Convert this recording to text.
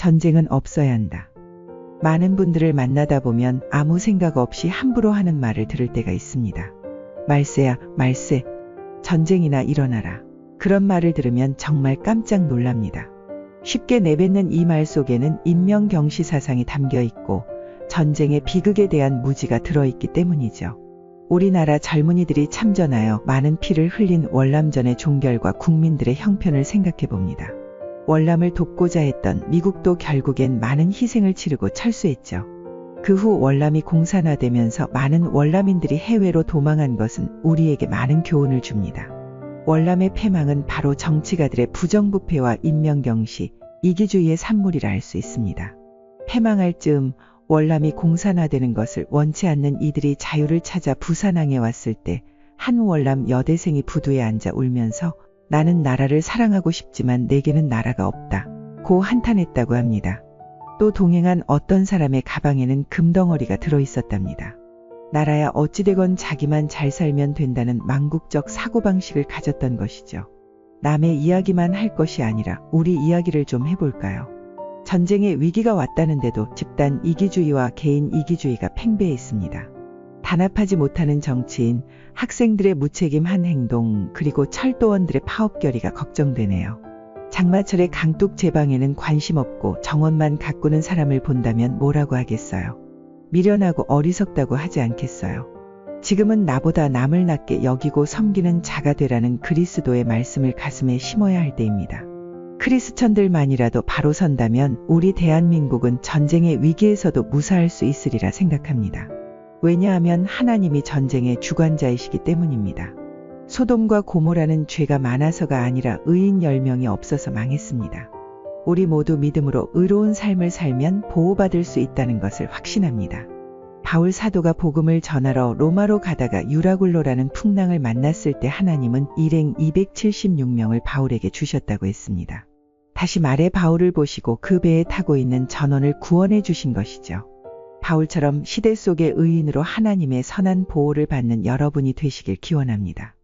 전쟁은 없어야 한다. 많은 분들을 만나다 보면 아무 생각 없이 함부로 하는 말을 들을 때가 있습니다. 말세야, 말세. 전쟁이나 일어나라. 그런 말을 들으면 정말 깜짝 놀랍니다. 쉽게 내뱉는 이 말 속에는 인명경시 사상이 담겨 있고 전쟁의 비극에 대한 무지가 들어있기 때문이죠. 우리나라 젊은이들이 참전하여 많은 피를 흘린 월남전의 종결과 국민들의 형편을 생각해 봅니다. 월남을 돕고자 했던 미국도 결국엔 많은 희생을 치르고 철수했죠. 그 후 월남이 공산화되면서 많은 월남인들이 해외로 도망한 것은 우리에게 많은 교훈을 줍니다. 월남의 패망은 바로 정치가들의 부정부패와 인명경시, 이기주의의 산물이라 할 수 있습니다. 패망할 즈음 월남이 공산화되는 것을 원치 않는 이들이 자유를 찾아 부산항에 왔을 때 한 월남 여대생이 부두에 앉아 울면서 나는 나라를 사랑하고 싶지만 내게는 나라가 없다. 고 한탄했다고 합니다. 또 동행한 어떤 사람의 가방에는 금덩어리가 들어 있었답니다. 나라야 어찌되건 자기만 잘 살면 된다는 망국적 사고방식을 가졌던 것이죠. 남의 이야기만 할 것이 아니라 우리 이야기를 좀 해볼까요? 전쟁의 위기가 왔다는데도 집단 이기주의와 개인 이기주의가 팽배했습니다. 단합하지 못하는 정치인, 학생들의 무책임한 행동, 그리고 철도원들의 파업결의가 걱정되네요. 장마철의 강둑 제방에는 관심 없고 정원만 가꾸는 사람을 본다면 뭐라고 하겠어요. 미련하고 어리석다고 하지 않겠어요. 지금은 나보다 남을 낮게 여기고 섬기는 자가 되라는 그리스도의 말씀을 가슴에 심어야 할 때입니다. 크리스천들만이라도 바로 선다면 우리 대한민국은 전쟁의 위기에서도 무사할 수 있으리라 생각합니다. 왜냐하면 하나님이 전쟁의 주관자이시기 때문입니다. 소돔과 고모라는 죄가 많아서가 아니라 의인 10명이 없어서 망했습니다. 우리 모두 믿음으로 의로운 삶을 살면 보호받을 수 있다는 것을 확신합니다. 바울 사도가 복음을 전하러 로마로 가다가 유라굴로라는 풍랑을 만났을 때 하나님은 일행 276명을 바울에게 주셨다고 했습니다. 다시 말해 바울을 보시고 그 배에 타고 있는 전원을 구원해 주신 것이죠. 바울처럼 시대 속의 의인으로 하나님의 선한 보호를 받는 여러분이 되시길 기원합니다.